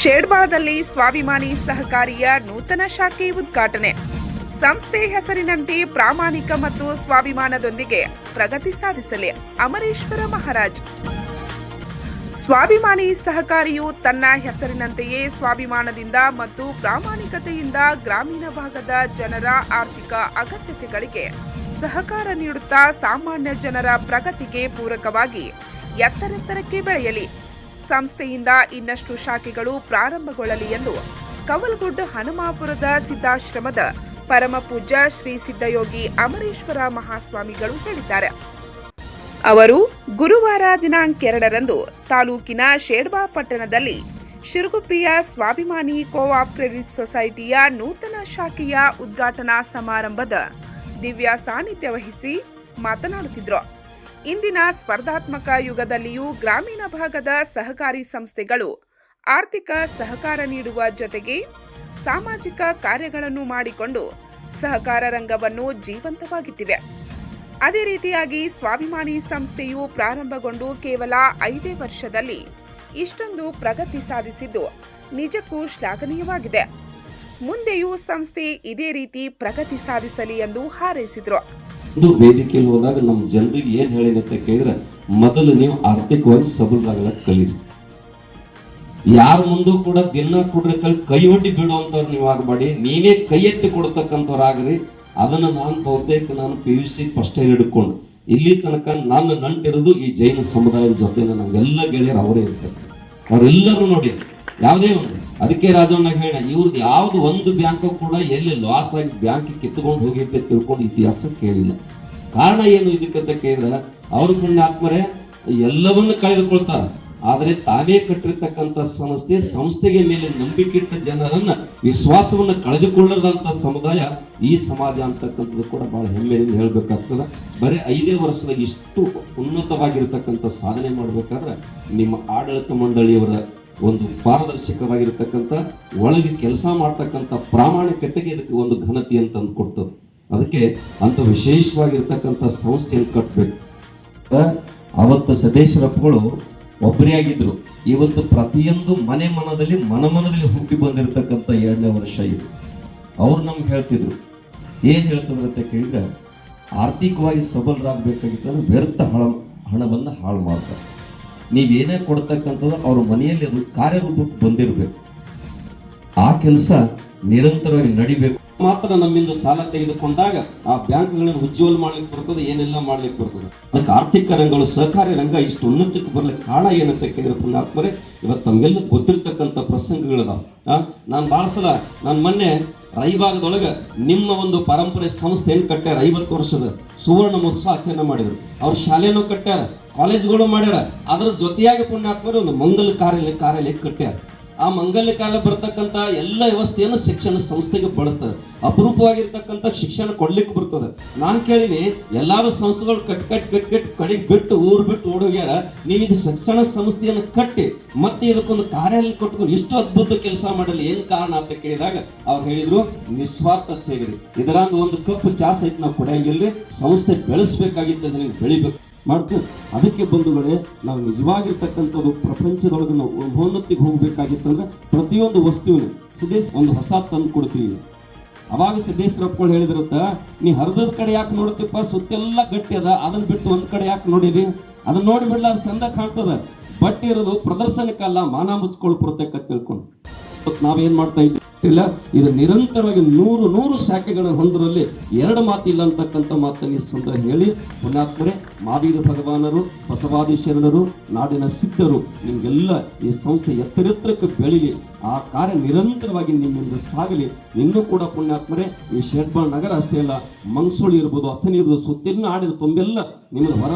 ಶೇಡ್ಬಾಳದಲ್ಲಿ ಸ್ವಾಭಿಮಾನಿ ಸಹಕಾರಿಯ ನೂತನ ಶಾಖೆ ಉದ್ಘಾಟನೆ. ಸಂಸ್ಥೆ ಹೆಸರಿನಂತೆ ಪ್ರಾಮಾಣಿಕ ಮತ್ತು ಸ್ವಾಭಿಮಾನದೊಂದಿಗೆ ಪ್ರಗತಿ ಸಾಧಿಸಲಿ. ಅಮರೇಶ್ವರ ಮಹಾರಾಜ್. ಸ್ವಾಭಿಮಾನಿ ಸಹಕಾರಿಯು ತನ್ನ ಹೆಸರಿನಂತೆಯೇ ಸ್ವಾಭಿಮಾನದಿಂದ ಮತ್ತು ಪ್ರಾಮಾಣಿಕತೆಯಿಂದ ಗ್ರಾಮೀಣ ಭಾಗದ ಜನರ ಆರ್ಥಿಕ ಅಗತ್ಯತೆಗಳಿಗೆ ಸಹಕಾರ ನೀಡುತ್ತಾ ಸಾಮಾನ್ಯ ಜನರ ಪ್ರಗತಿಗೆ ಪೂರಕವಾಗಿ ಎತ್ತರೆತ್ತರಕ್ಕೆ ಬೆಳೆಯಲಿ. ಸಂಸ್ಥೆಯಿಂದ ಇನ್ನಷ್ಟು ಶಾಖೆಗಳು ಪ್ರಾರಂಭಗೊಳ್ಳಲಿ ಎಂದು ಕವಲ್ಗುಡ್ ಹನುಮಾಪುರದ ಸಿದ್ದಾಶ್ರಮದ ಪರಮಪೂಜ್ಯ ಶ್ರೀ ಸಿದ್ದಯೋಗಿ ಅಮರೇಶ್ವರ ಮಹಾಸ್ವಾಮಿಗಳು ಹೇಳಿದ್ದಾರೆ. ಅವರು ಗುರುವಾರ ದಿನಾಂಕ ಎರಡರಂದು ತಾಲೂಕಿನ ಶೇಡ್ಬಾ ಪಟ್ಟಣದಲ್ಲಿ ಶಿರುಗುಪ್ಪಿಯ ಸ್ವಾಭಿಮಾನಿ ಕೋಆಪ್ ಕ್ರೆಡಿಟ್ ಸೊಸೈಟಿಯ ನೂತನ ಶಾಖೆಯ ಉದ್ಘಾಟನಾ ಸಮಾರಂಭದ ದಿವ್ಯ ಸಾನ್ನಿಧ್ಯ ವಹಿಸಿ ಮಾತನಾಡುತ್ತಿದ್ದರು ಇಂದಿನ ಸ್ಪರ್ಧಾತ್ಮಕ ಯುಗದಲ್ಲಿಯೂ ಗ್ರಾಮೀಣ ಭಾಗದ ಸಹಕಾರಿ ಸಂಸ್ಥೆಗಳು ಆರ್ಥಿಕ ಸಹಕಾರ ನೀಡುವ ಜೊತೆಗೆ ಸಾಮಾಜಿಕ ಕಾರ್ಯಗಳನ್ನು ಮಾಡಿಕೊಂಡು ಸಹಕಾರ ರಂಗವನ್ನು ಜೀವಂತವಾಗಿಟ್ಟಿವೆ. ಅದೇ ರೀತಿಯಾಗಿ ಸ್ವಾಭಿಮಾನಿ ಸಂಸ್ಥೆಯು ಪ್ರಾರಂಭಗೊಂಡು ಕೇವಲ ಐದೇ ವರ್ಷದಲ್ಲಿ ಇಷ್ಟೊಂದು ಪ್ರಗತಿ ಸಾಧಿಸಿದ್ದು ನಿಜಕ್ಕೂ ಶ್ಲಾಘನೀಯವಾಗಿದೆ. ಮುಂದೆಯೂ ಸಂಸ್ಥೆ ಇದೇ ರೀತಿ ಪ್ರಗತಿ ಸಾಧಿಸಲಿ ಎಂದು ಹಾರೈಸಿದರು. ಒಂದು ವೇದಿಕೆಯಲ್ಲಿ ಹೋದಾಗ ನಮ್ಮ ಜನರಿಗೆ ಏನ್ ಹೇಳಿನ ಅಂತ ಕೇಳಿದ್ರೆ, ಮೊದಲು ನೀವು ಆರ್ಥಿಕವಾಗಿ ಸಬಲರಾಗಲಕ್ಕೆ ಕಲೀರಿ. ಯಾರ ಮುಂದೂ ಕೂಡ ದಿನ ಕೊಡ್ರಿ ಕೈ ಒಡ್ಡಿ ಬಿಡುವಂತವ್ರು ನೀವು ಆಗಬೇಡಿ. ನೀವೇ ಕೈ ಎತ್ತಿ ಕೊಡ್ತಕ್ಕಂಥವ್ರಾಗ್ರಿ ಅದನ್ನ ನಾನು ಬಹುತೇಕ ನಾನು ಪಿ ಯು ಸಿ ಫಸ್ಟ್ ಹಿಡ್ಕೊಂಡು, ಇಲ್ಲಿ ತನಕ ನಾನು ನಂಟಿರೋದು ಈ ಜೈನ ಸಮುದಾಯದ ಜೊತೆ ನಂಗೆಲ್ಲ ಗೆಳೆಯರು ಅವರೇ ಇರ್ತಾರೆ. ಅವರೆಲ್ಲರೂ ನೋಡಿ, ಯಾವುದೇ ಒಂದು ಅದಕ್ಕೆ ರಾಜವನ್ನ ಹೇಳ ಇವ್ರದ್ದು ಯಾವ್ದು ಒಂದು ಬ್ಯಾಂಕ್ ಕೂಡ ಎಲ್ಲಿ ಲಾಸ್ ಆಗಿ ಬ್ಯಾಂಕ್ ಕಿತ್ಕೊಂಡು ಹೋಗಿತ್ತೆ ತಿಳ್ಕೊಂಡು ಇತಿಹಾಸ ಕೇಳಿಲ್ಲ. ಕಾರಣ ಏನು ಇದಕ್ಕಂತ ಕೇಳಿದ್ರೆ, ಅವ್ರ ಪುಣ್ಯಾತ್ಮರೇ ಎಲ್ಲವನ್ನು ಕಳೆದುಕೊಳ್ತಾರ. ಆದರೆ ತಾವೇ ಕಟ್ಟಿರ್ತಕ್ಕಂಥ ಸಂಸ್ಥೆ, ಸಂಸ್ಥೆಗೆ ಮೇಲೆ ನಂಬಿಕೆ ಇಟ್ಟ ಜನರನ್ನ, ವಿಶ್ವಾಸವನ್ನು ಕಳೆದುಕೊಳ್ಳದಂತ ಸಮುದಾಯ ಈ ಸಮಾಜ ಅಂತಕ್ಕಂಥದ್ದು ಕೂಡ ಬಹಳ ಹೆಮ್ಮೆಯಿಂದ ಹೇಳ್ಬೇಕಾಗ್ತದ. ಬರೀ ಐದೇ ವರ್ಷದಾಗ ಇಷ್ಟು ಉನ್ನತವಾಗಿರ್ತಕ್ಕಂಥ ಸಾಧನೆ ಮಾಡ್ಬೇಕಾದ್ರೆ ನಿಮ್ಮ ಆಡಳಿತ ಮಂಡಳಿಯವರ ಒಂದು ಪಾರದರ್ಶಕವಾಗಿರತಕ್ಕಂಥ, ಒಳಗೆ ಕೆಲಸ ಮಾಡ್ತಕ್ಕಂಥ ಪ್ರಾಮಾಣಿಕತೆಗೆ ಇದಕ್ಕೆ ಒಂದು ಘನತೆ ಅಂತ ಅಂದ್ಕೊಡ್ತದೆ ಅದಕ್ಕೆ ಅಂತ ವಿಶೇಷವಾಗಿರ್ತಕ್ಕಂಥ ಸಂಸ್ಥೆಯನ್ನು ಕಟ್ಟಬೇಕು ಅವತ್ತು ಸದೇಶರಪ್ಪಗಳು ಒಬ್ಬರೇ ಆಗಿದ್ರು. ಇವತ್ತು ಪ್ರತಿಯೊಂದು ಮನೆ ಮನದಲ್ಲಿ ಮನಮನದಲ್ಲಿ ಹುಟ್ಟಿ ಬಂದಿರತಕ್ಕಂಥ ಎರಡನೇ ವರ್ಷ ಇದು. ಅವ್ರು ನಮ್ಗೆ ಹೇಳ್ತಿದ್ರು. ಏನು ಹೇಳ್ತಿದ್ರು ಅಂತ ಕೇಳಿದ್ರೆ, ಆರ್ಥಿಕವಾಗಿ ಸಬಲರಾಗಬೇಕಾಗಿತ್ತು ವ್ಯರ್ಥ ಹಣ, ಹಣವನ್ನು ಹಾಳು ಮಾಡ್ತಾರೆ. ನೀವೇನೇ ಕೊಡ್ತಕ್ಕಂಥದ್ದು ಅವ್ರ ಮನೆಯಲ್ಲಿ ಕಾರ್ಯರೂಪಕ್ಕೆ ಬಂದಿರಬೇಕು. ಆ ಕೆಲಸ ನಿರಂತರವಾಗಿ ನಡಿಬೇಕು. ಮಾತ್ರ ನಮ್ಮಿಂದ ಸಾಲ ತೆಗೆದುಕೊಂಡಾಗ ಆ ಬ್ಯಾಂಕ್ಗಳನ್ನು ಉಜ್ವಲ ಮಾಡ್ಲಿಕ್ಕೆ ಬರ್ತದೆ, ಏನೆಲ್ಲ ಮಾಡ್ಲಿಕ್ಕೆ ಬರ್ತದೆ? ಅದಕ್ಕೆ ಆರ್ಥಿಕ ರಂಗಗಳು, ಸಹಕಾರಿ ರಂಗ ಇಷ್ಟು ಉನ್ನತಕ್ಕೆ ಬರ್ಲಿಕ್ಕೆ ಕಾರಣ ಏನಂತ ಕೇಳಿದ್ರೆ ಪುಣ್ಯಾತ್ಮರೇ, ಇವತ್ತು ನಮ್ಗೆಲ್ಲ ಗೊತ್ತಿರ್ತಕ್ಕಂಥ ಪ್ರಸಂಗಗಳದಾವ. ನಾನು ಭಾಳ ಸಲ, ನಾನು ಮೊನ್ನೆ ರೈಭಾಗದೊಳಗೆ ನಿಮ್ಮ ಒಂದು ಪರಂಪರೆ ಸಂಸ್ಥೆ ಏನು ಕಟ್ಟ್ಯಾರ? ಐವತ್ತು ವರ್ಷದ ಸುವರ್ಣ ಮಹೋತ್ಸವ ಆಚರಣೆ ಮಾಡಿದ್ರು. ಅವ್ರ ಶಾಲೆನೂ ಕಟ್ಟ್ಯಾರ, ಕಾಲೇಜ್ಗಳು ಮಾಡ್ಯಾರ. ಅದರ ಜೊತೆಯಾಗಿ ಪುಣ್ಯಾತ್ಮರು ಒಂದು ಮಂಗಲ ಕಾರ್ಯಾಲಯ ಕಾರ್ಯಾಲಯ ಕಟ್ಟ್ಯಾರ. ಆ ಮಂಗಲ್ಯ ಕಾಲ ಬರ್ತಕ್ಕಂಥ ಎಲ್ಲ ವ್ಯವಸ್ಥೆಯನ್ನು ಶಿಕ್ಷಣ ಸಂಸ್ಥೆಗೆ ಬಳಸ್ತಾರೆ ಅಪರೂಪವಾಗಿರ್ತಕ್ಕಂಥ ಶಿಕ್ಷಣ ಕೊಡ್ಲಿಕ್ಕೆ ಬರ್ತದೆ. ನಾನು ಕೇಳಿನಿ, ಎಲ್ಲಾರು ಸಂಸ್ಥೆಗಳು ಕಟ್ ಕಟ್ ಕಟ್ ಕಟ್ ಕಡೆಗೆ ಬಿಟ್ಟು ಊರು ಬಿಟ್ಟು ಓಡೋಗ್ಯಾರ ನೀವು ಇದು ಶಿಕ್ಷಣ ಸಂಸ್ಥೆಯನ್ನು ಕಟ್ಟಿ, ಮತ್ತೆ ಇದಕ್ಕೊಂದು ಕಾರ್ಯಾಲಯ ಕೊಟ್ಕೊಂಡು ಇಷ್ಟು ಅದ್ಭುತ ಕೆಲಸ ಮಾಡಲು, ಏನು ಕಾರಣ ಅಂತ ಕೇಳಿದಾಗ ಅವ್ರು ಹೇಳಿದ್ರು, ನಿಸ್ವಾರ್ಥ ಸೇವೆ ಇದರಾಗ ಒಂದು ಕಪ್ ಚಾಸ್ ಐತೆ, ನಾವು ಕುಡಿಯಂಗಿಲ್ರಿ ಸಂಸ್ಥೆ ಬೆಳೆಸ್ಬೇಕಾಗಿತ್ತು ನಿಮ್ಗೆ ಬೆಳಿಬೇಕು. ಮಾಡ್ತೀವಿ ಅದಕ್ಕೆ ಬಂಧುಗಳೇ ನಾವು ನಿಜವಾಗಿರ್ತಕ್ಕಂಥದ್ದು ಪ್ರಪಂಚದೊಳಗೆ ನಾವು ಮಹೋನ್ನತಿಗೆ ಹೋಗಬೇಕಾಗಿತ್ತಂದ್ರೆ ಪ್ರತಿಯೊಂದು ವಸ್ತುವಿನ ಸುದೇಶ್ ಒಂದು ಹೊಸ ತಂದು ಕೊಡ್ತೀವಿ. ಅವಾಗ ಸಿದ್ದೇಶ್ವರಪ್ಪಗಳು ಹೇಳಿದ್ರತ್ತ, ನೀ ಹರಿದದ ಕಡೆ ಯಾಕೆ ನೋಡ್ತೀಪ್ಪ ಸುತ್ತೆಲ್ಲ ಗಟ್ಟಿ ಅದ, ಅದನ್ನ ಬಿಟ್ಟು ಒಂದ್ ಕಡೆ ಯಾಕೆ ನೋಡಿರಿ ಅದನ್ನ ನೋಡಿಬಿಡ್ಲ ಅದು ಚಂದ ಕಾಣ್ತದ. ಬಟ್ ಇರೋದು ಪ್ರದರ್ಶನಕ್ಕಲ್ಲ, ಮಾನ ಮುಚ್ಕೊಳ್ಳೋ ಪ್ರತ್ಯೇಕ ತಿಳ್ಕೊಂಡು. ನಾವೇನ್ ಮಾಡ್ತಾ ಇದ್ದೀವಿ ಇಲ್ಲ, ಇದು ನಿರಂತರವಾಗಿ ನೂರು ನೂರು ಶಾಖೆಗಳ ಹೊಂದರಲ್ಲಿ ಎರಡು ಮಾತಿಲ್ಲ ಅಂತಕ್ಕಂಥ ಮಾತನ್ನು ಸಂದರ್ಭ ಹೇಳಿ. ಪುಣ್ಯಾತ್ಮರೆ ಮಾವೀರ ಭಗವಾನರು ಬಸವಾದಿ ಶರಣರು ನಾಡಿನ ಸಿದ್ಧರು, ನಿಮಗೆಲ್ಲ ಈ ಸಂಸ್ಥೆ ಎತ್ತರೆತ್ತರಕ್ಕೆ ಬೆಳೀಲಿ. ಆ ಕಾರ್ಯ ನಿರಂತರವಾಗಿ ನಿಮ್ಮಿಂದ ಸಾಗಲಿ. ಇನ್ನೂ ಕೂಡ ಪುಣ್ಯಾತ್ಮರೆ, ಈ ಶೆಡ್ಬಾಲ್ ನಗರ ಅಷ್ಟೇ ಅಲ್ಲ ಮಂಗಸೂಳಿ ಇರ್ಬೋದು ಅಥನಿ ಇರ್ಬೋದು, ಸುತ್ತಿನ ಆಡಿದ ತುಂಬೆಲ್ಲ. ನಿಮ್ಮ ಹೊರ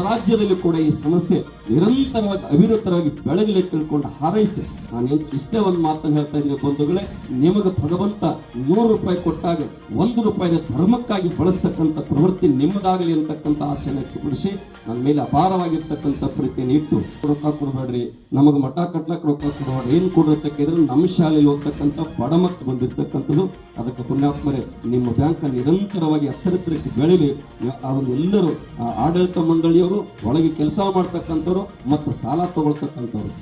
ಕೂಡ ಈ ಸಂಸ್ಥೆ ನಿರಂತರವಾಗಿ ಅವಿರತರಾಗಿ ಬೆಳಗಲಿ ತಿಳ್ಕೊಂಡು ಹಾರೈಸಿ. ನಾನು ಇಷ್ಟೇ ಒಂದು ಮಾತನ್ನು ಹೇಳ್ತಾ ಇದ್ದೀನಿ ಬಂಧುಗಳೇ, ನಿಮಗೆ ಭಗವಂತ ನೂರು ರೂಪಾಯಿ ಕೊಟ್ಟಾಗ ಒಂದು ರೂಪಾಯಿನ ಧರ್ಮಕ್ಕಾಗಿ ಬಳಸ್ತಕ್ಕಂಥ ಪ್ರವೃತ್ತಿ ನಿಮ್ಮದಾಗಲಿ ಅಂತಕ್ಕಂಥ ಆಸೆಯನ್ನು ವ್ಯಕ್ತಪಡಿಸಿ ನನ್ನ ಮೇಲೆ ಅಪಾರವಾಗಿರ್ತಕ್ಕಂಥ ಪ್ರೀತಿಯನ್ನು ಇಟ್ಟು ರೊಕ್ಕ ಕೊಡಬೇಡ್ರಿ. ನಮಗೆ ಮಠ ಕಟ್ಲಕ್ಕೆ ರೊಕ್ಕ ಕೊಡಬೇಡ್ರಿ. ಏನು ಕೊಡಿರ್ತಕ್ಕಿದ್ರೆ ನಮ್ಮ ಶಾಲೆಯಲ್ಲಿ ಹೋಗ್ತಕ್ಕಂಥ ಬಡ ಬಂದಿರ್ತಕ್ಕಂಥದ್ದು. ಅದಕ್ಕೆ ಪುಣ್ಯಾತ್ಮರೇ, ನಿಮ್ಮ ಬ್ಯಾಂಕ್ ನಿರಂತರವಾಗಿ ಎತ್ತರಕ್ಕೆ ಬೆಳೀಲಿ ಆ ಆಡಳಿತ ಮಂಡಳಿಯವರು, ಒಳಗೆ ಕೆಲಸ ಮಾಡ್ತಕ್ಕಂಥವ್ರು ಮತ್ತು ಸಾಲ ತಗೊಳ್ತಕ್ಕಂಥವ್ರು.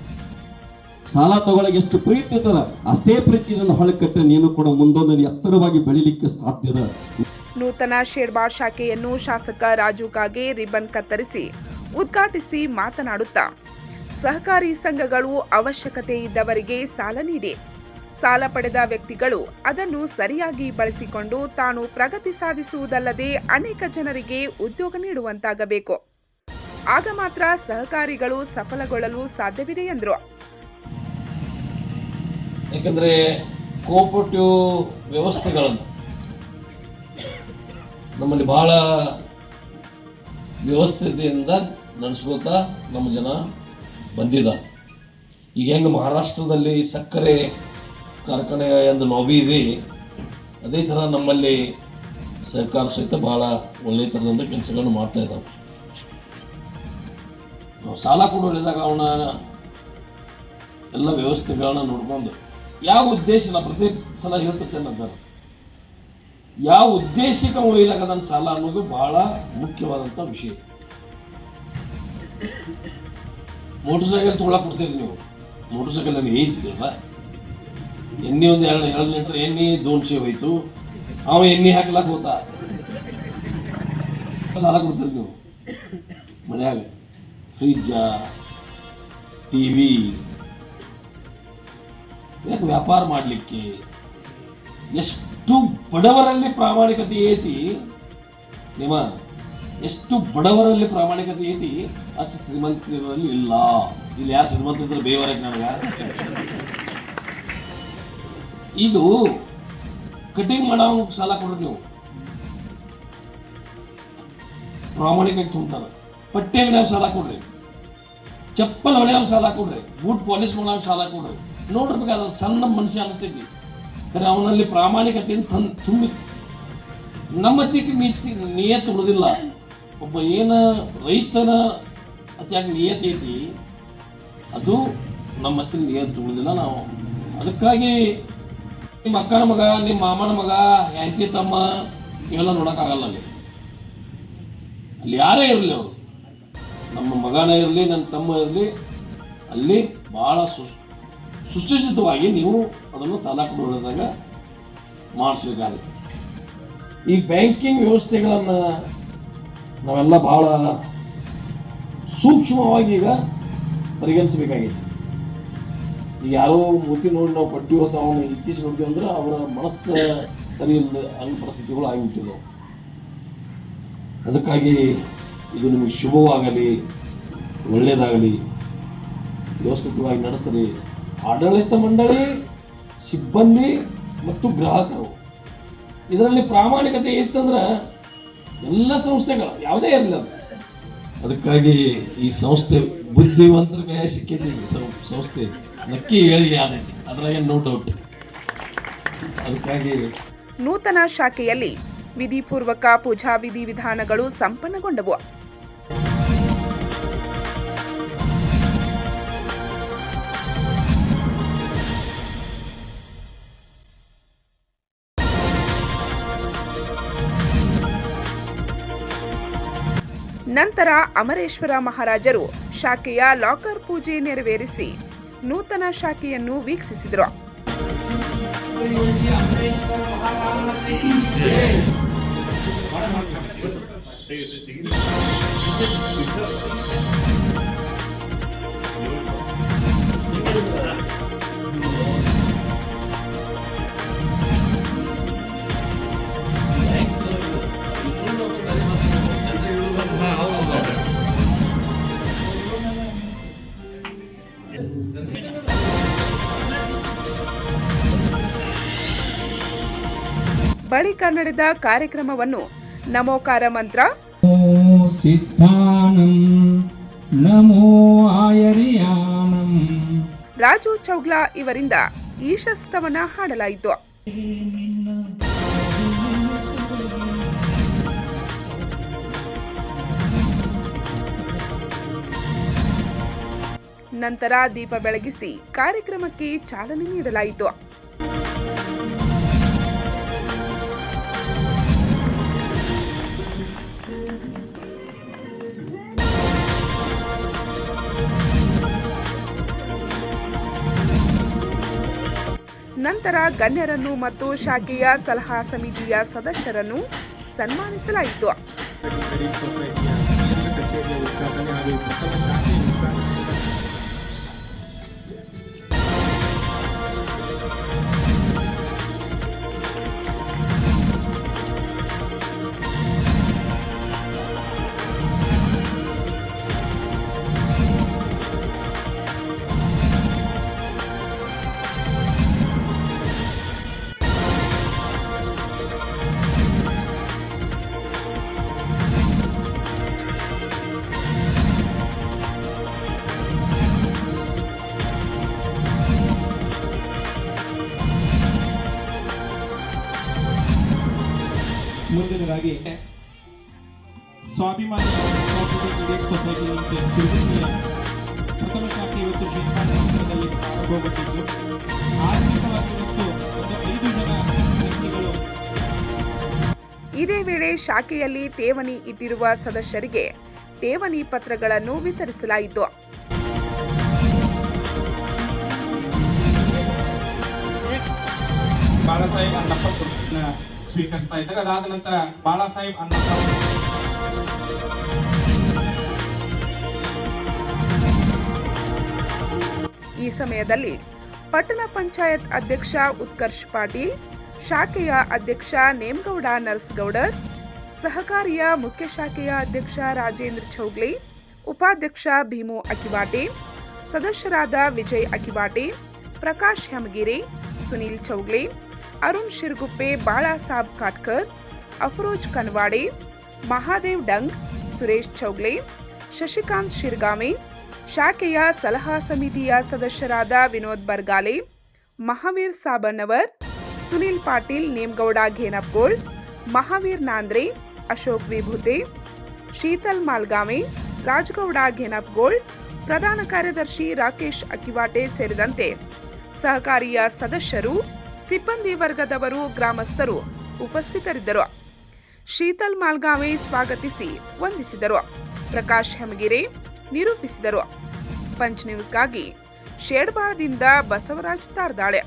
ಸಾಲ ತಗೊಳಗೆ ಎಷ್ಟು ಪ್ರೀತಿ ಇರ್ತದ, ಅಷ್ಟೇ ಪ್ರೀತಿ ನನ್ನ ನೀನು ಕೂಡ ಮುಂದೊಂದು ಎತ್ತರವಾಗಿ ಬೆಳಿಲಿಕ್ಕೆ ಸಾಧ್ಯದ. ನೂತನ ಶೇರ್ಬಾರ್ ಶಾಖೆಯನ್ನು ಶಾಸಕ ರಾಜು ಕಾಗೆ ರಿಬನ್ ಕತ್ತರಿಸಿ ಉದ್ಘಾಟಿಸಿ ಮಾತನಾಡುತ್ತಾ, ಸಹಕಾರಿ ಸಂಘಗಳು ಅವಶ್ಯಕತೆ ಇದ್ದವರಿಗೆ ಸಾಲ ನೀಡಿ. ಸಾಲ ಪಡೆದ ವ್ಯಕ್ತಿಗಳು ಅದನ್ನು ಸರಿಯಾಗಿ ಬಳಸಿಕೊಂಡು ತಾನು ಪ್ರಗತಿ ಸಾಧಿಸುವುದಲ್ಲದೆ ಅನೇಕ ಜನರಿಗೆ ಉದ್ಯೋಗ ನೀಡುವಂತಾಗಬೇಕು. ಆಗ ಮಾತ್ರ ಸಹಕಾರಿಗಳು ಸಫಲಗೊಳ್ಳಲು ಸಾಧ್ಯವಿದೆ ಎಂದರು. ಯಾಕಂದರೆ ಕೋಪರೇಟಿವ್ ವ್ಯವಸ್ಥೆಗಳನ್ನು ನಮ್ಮಲ್ಲಿ ಬಹಳ ವ್ಯವಸ್ಥೆಯಿಂದ ನಡೆಸ್ಕೋತಾ ನಮ್ಮ ಜನ ಬಂದಿದ್ದಾರೆ. ಈಗ ಹೆಂಗೆ ಮಹಾರಾಷ್ಟ್ರದಲ್ಲಿ ಸಕ್ಕರೆ ಕಾರ್ಖಾನೆ ಎಂದು ಲಾಬಿ ಇದೆ, ಅದೇ ಥರ ನಮ್ಮಲ್ಲಿ ಸರ್ಕಾರ ಸಹಿತ ಭಾಳ ಒಳ್ಳೆಯ ಥರದಂಥ ಕೆಲಸಗಳನ್ನು ಮಾಡ್ತಾ ಇದ್ದಾವೆ ನಾವು ಸಾಲ ಕೊಡೋದಾಗ ಅವನ ಎಲ್ಲ ವ್ಯವಸ್ಥೆಗಳನ್ನ ನೋಡ್ಕೊಂಡು ಯಾವ ಉದ್ದೇಶ ನಾನು ಪ್ರತಿ ಸಲ ಹೇಳ್ತಿರ್ತೇನೆ ನಾನು ಯಾವ ಉದ್ದೇಶಕ್ಕೆ ಒಯ್ಲಾಗ ನನ್ನ ಸಾಲ ಅನ್ನೋದು ಬಹಳ ಮುಖ್ಯವಾದಂಥ ವಿಷಯ. ಮೋಟರ್ ಸೈಕಲ್ ತೊಗೊಳಕ್ ಕೊಡ್ತೀರಿ ನೀವು. ಮೋಟರ್ ಸೈಕಲ್ ನನಗೆ ಐತಿಲ್ಲ ಎಣ್ಣೆ ಒಂದು ಎರಡು ಎರಡು ಲೀಟರ್ ಎಣ್ಣೆ ದೋನ್ಶೆ ಹೋಯ್ತು. ಅವ ಎಣ್ಣೆ ಹಾಕ್ಲಾಕ್ ಹೋತ. ಸಾಲ ಕೊಡ್ತೀರಿ ನೀವು. ಮನ್ಯಾಗ. ಫ್ರಿಜ್ಜ, ಟಿ ವಿ. ಯಾಕೆ ವ್ಯಾಪಾರ ಮಾಡಲಿಕ್ಕೆ. ಎಷ್ಟು ಬಡವರಲ್ಲಿ ಪ್ರಾಮಾಣಿಕತೆ ಐತಿ. ನಿಮ್ಮ, ಎಷ್ಟು ಬಡವರಲ್ಲಿ ಪ್ರಾಮಾಣಿಕತೆ ಐತಿ. ಅಷ್ಟು ಶ್ರೀಮಂತರಲ್ಲಿ ಇಲ್ಲ. ಇಲ್ಲಿ ಯಾರು ಶ್ರೀಮಂತ ಇದ್ರೆ ಬೇವರಕ್ಕೆ ನನಗೆ ಇದು ಕಟಿಂಗ್ ಮಾಡೋ ಸಾಲ ಕೊಡ್ರಿ ನೀವು. ಪ್ರಾಮಾಣಿಕವಾಗಿ ತುಂಬ್ತಾರೆ. ಪಟ್ಟೆ ಅಂಗಡಿಯವ್ರು ಸಾಲ ಕೊಡ್ರಿ. ಚಪ್ಪಲ್ ಹೊಡೆಯವ್ರು ಸಾಲ ಕೊಡ್ರಿ. ಬೂಟ್ ಪಾಲಿಶ್ ಮಾಡೋ ಸಾಲ ಕೊಡ್ರಿ. ನೋಡಿರ್ಬೇಕಾದ್ರೆ ಸಣ್ಣ ಮನುಷ್ಯ ಅನಿಸ್ತೈತಿ. ಖರೆ ಅವನಲ್ಲಿ ಪ್ರಾಮಾಣಿಕತೆಯನ್ನು ತಂದು ತುಂಬಿ ನಮ್ಮ ಚಿಕ್ಕ ನೀತಿ ನಿಯತ್ ಉಳಿದಿಲ್ಲ. ಒಬ್ಬ ಏನು ರೈತನ ಅತಿಯಾಗಿ ನಿಯತ್ ಐತಿ, ಅದು ನಮ್ಮ ಹತ್ತಿರ ನಿಯತ್ ಉಳಿದಿಲ್ಲ ನಾವು. ಅದಕ್ಕಾಗಿ ನಿಮ್ಮ ಅಕ್ಕನ ಮಗ, ನಿಮ್ಮ ಮಾಮನ ಮಗ, ಹೆಂಡತಿ, ತಮ್ಮ ಇವೆಲ್ಲ ನೋಡೋಕ್ಕಾಗಲ್ಲ ಅಲ್ಲಿ. ಅಲ್ಲಿ ಯಾರೇ ಇರಲಿ ಅವರು. ನಮ್ಮ ಮಗನೇ ಇರಲಿ, ನನ್ನ ತಮ್ಮ ಇರಲಿ, ಅಲ್ಲಿ ಭಾಳ ಸು ಸುಸಜ್ಜಿತವಾಗಿ ನೀವು ಅದನ್ನು ಸಾಲ ಕೊಡುವುದಾಗ ಮಾಡಿಸ್ಬೇಕಾಗುತ್ತೆ. ಈ ಬ್ಯಾಂಕಿಂಗ್ ವ್ಯವಸ್ಥೆಗಳನ್ನು ನಾವೆಲ್ಲ ಭಾಳ ಸೂಕ್ಷ್ಮವಾಗಿ ಈಗ ಪರಿಗಣಿಸಬೇಕಾಗಿದೆ. ಈಗ ಯಾರೋ ಮೂತಿ ನೋಡಿ ನಾವು ಪಟ್ಟಿ ಹೋತ ಅವನು ಇತ್ತೀಚೆಗೆ ನೋಡ್ತೀವಿ ಅಂದ್ರೆ ಅವರ ಮನಸ್ಸು ಸರಿ ಇಲ್ಲದ ಹಂಗೆ ಪರಿಸ್ಥಿತಿಗಳು ಆಗಿಬಿಟ್ಟಿದ್ದವು ಅದಕ್ಕಾಗಿ ಇದು ನಿಮಗೆ ಶುಭವಾಗಲಿ, ಒಳ್ಳೆಯದಾಗಲಿ, ವ್ಯವಸ್ಥಿತವಾಗಿ ನಡೆಸಲಿ. ಆಡಳಿತ ಮಂಡಳಿ, ಸಿಬ್ಬಂದಿ ಮತ್ತು ಗ್ರಾಹಕರು. ಇದರಲ್ಲಿ ಪ್ರಾಮಾಣಿಕತೆ ಇತ್ತಂದ್ರೆ ಎಲ್ಲ ಸಂಸ್ಥೆಗಳು, ಯಾವುದೇ ಇರಲಿಲ್ಲ ಅದಕ್ಕಾಗಿ ಈ ಸಂಸ್ಥೆ ಬುದ್ಧಿವಂತರ ಕೈ ಈ ಸಂಸ್ಥೆ. ನಕ್ಕಿ ಹೇಳಿ ಅದರಾಗೆ ನೋ ಡೌಟ್ ಅದಕ್ಕಾಗಿ ನೂತನ ಶಾಖೆಯಲ್ಲಿ ವಿಧಿಪೂರ್ವಕ ಪೂಜಾ ವಿಧಿವಿಧಾನಗಳು ಸಂಪನ್ನಗೊಂಡವು. ನಂತರ ಅಮರೇಶ್ವರ ಮಹಾರಾಜರು ಶಾಖೆಯ ಲಾಕರ್ ಪೂಜೆ ನೆರವೇರಿಸಿ ನೂತನ ಶಾಖೆಯನ್ನು ವೀಕ್ಷಿಸಿದರು. ಬಳಿಕ ನಡೆದ ಕಾರ್ಯಕ್ರಮವನ್ನು ನಮೋಕಾರ ಮಂತ್ರ. ರಾಜು ಚೌಗ್ಲಾ ಇವರಿಂದ ಈಶಸ್ತವನ ಹಾಡಲಾಯಿತು. ನಂತರ ದೀಪ ಬೆಳಗಿಸಿ ಕಾರ್ಯಕ್ರಮಕ್ಕೆ ಚಾಲನೆ ನೀಡಲಾಯಿತು. ನಂತರ ಗಣ್ಯರನ್ನು ಮತ್ತು ಶಾಖೆಯ ಸಲಹಾ ಸಮಿತಿಯ ಸದಸ್ಯರನ್ನು ಸನ್ಮಾನಿಸಲಾಯಿತು. ಮುಂದಿನದಾಗಿ ಸ್ವಾಭಿಮಾನಿ ಸೊಸೈಟಿ ಲಿಮಿಟೆಡ್ ಪ್ರಥಮ ಶಾಖೆ ಇವತ್ತು ಪ್ರಾರಂಭಗೊಂಡಿದ್ದು ಆರ್ಥಿಕವಾಗಿ ಇವತ್ತು ಐದು ಜನ ವ್ಯಕ್ತಿಗಳು ಇದೇ ವೇಳೆ ಶಾಖೆಯಲ್ಲಿ ಠೇವಣಿ ಇಟ್ಟಿರುವ ಸದಸ್ಯರಿಗೆ ಠೇವಣಿ ಪತ್ರಗಳನ್ನು ವಿತರಿಸಲಾಯಿತು. ಬಾಳಸಾಹೇಬ್ ಸ್ವೀಕರಿಸ್ತಾ ಇದ್ದಾರೆ ಅದಾದ ನಂತರ ಬಾಳಾಸಾಹೇಬ್ ಅನ್ನ ಈ ಸಮಯದಲ್ಲಿ ಪಟ್ಟಣ ಪಂಚಾಯತ್ ಅಧ್ಯಕ್ಷ ಉತ್ಕರ್ಷ್ ಪಾಟೀಲ್, ಶಾಖೆಯ ಅಧ್ಯಕ್ಷ ನೇಮಗೌಡ ನರಸಗೌಡರ್, ಸಹಕಾರಿಯ ಮುಖ್ಯ ಶಾಖೆಯ ಅಧ್ಯಕ್ಷ ರಾಜೇಂದ್ರ ಚೌಗ್ಲಿ, ಉಪಾಧ್ಯಕ್ಷ ಭೀಮು ಅಕಿವಾಟೆ, ಸದಸ್ಯರಾದ ವಿಜಯ್ ಅಕಿವಾಟೆ, ಪ್ರಕಾಶ್ ಹೆಮಗಿರಿ ಸುನೀಲ್ ಚೌಗ್ಲೆ ಅರುಣ್ ಶಿರ್ಗುಪ್ಪೆ, ಬಾಳಾಸಾಬ್ ಕಾಟ್ಕರ್, ಅಫರೋಜ್ ಕನ್ವಾಡೆ, ಮಹಾದೇವ್ ಡಂಗ್, ಸುರೇಶ್ ಚೌಗ್ಲೆ, ಶಶಿಕಾಂತ್ ಶಿರ್ಗಾಮೆ, ಶಾಖೆಯ ಸಲಹಾ ಸಮಿತಿಯ ಸದಸ್ಯರಾದ ವಿನೋದ್ ಬರ್ಗಾಲೆ, ಮಹಾವೀರ್ ಸಾಬಣ್ಣವರ್, ಸುನೀಲ್ ಪಾಟೀಲ್, ನೇಮಗೌಡ ಘೇನಪ್ಗೋಳ್ ಮಹಾವೀರ್ ನಾಂದ್ರೆ, ಅಶೋಕ್ ವಿಭೂತೆ, ಶೀತಲ್ ಮಾಲ್ಗಾಮೆ, ರಾಜಗೌಡ ಘೇನಪ್ಗೋಳ್ ಪ್ರಧಾನ ಕಾರ್ಯದರ್ಶಿ ರಾಕೇಶ್ ಅಕಿವಾಟೆ ಸೇರಿದಂತೆ ಸಹಕಾರಿಯ ಸದಸ್ಯರು ಸಿಬ್ಬಂದಿ ವರ್ಗದವರು, ಗ್ರಾಮಸ್ಥರು ಉಪಸ್ಥಿತರಿದ್ದರು. ಶೀತಲ್ ಮಾಲ್ಗಾವೆ ಸ್ವಾಗತಿಸಿ ವಂದಿಸಿದರು. ಪ್ರಕಾಶ್ ಹೆಮಗಿರಿ ನಿರೂಪಿಸಿದರು. ಪಂಚ್ ನ್ಯೂಸ್ಗಾಗಿ ಶೇಡ್ಬಾಳದಿಂದ ಬಸವರಾಜ್ ತಾರ್ದಾಳೆ.